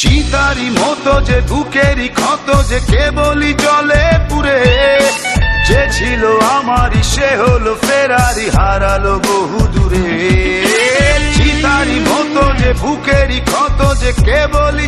চিতারি মতো যে বুকেরই ক্ষত, যে কেবলই জলে পুরে যে ছিল আমারই, সে হলো ফেরারি, হারালো বহু দূরে। চিতারি মতো যে বুকেরই ক্ষত, যে কেবলই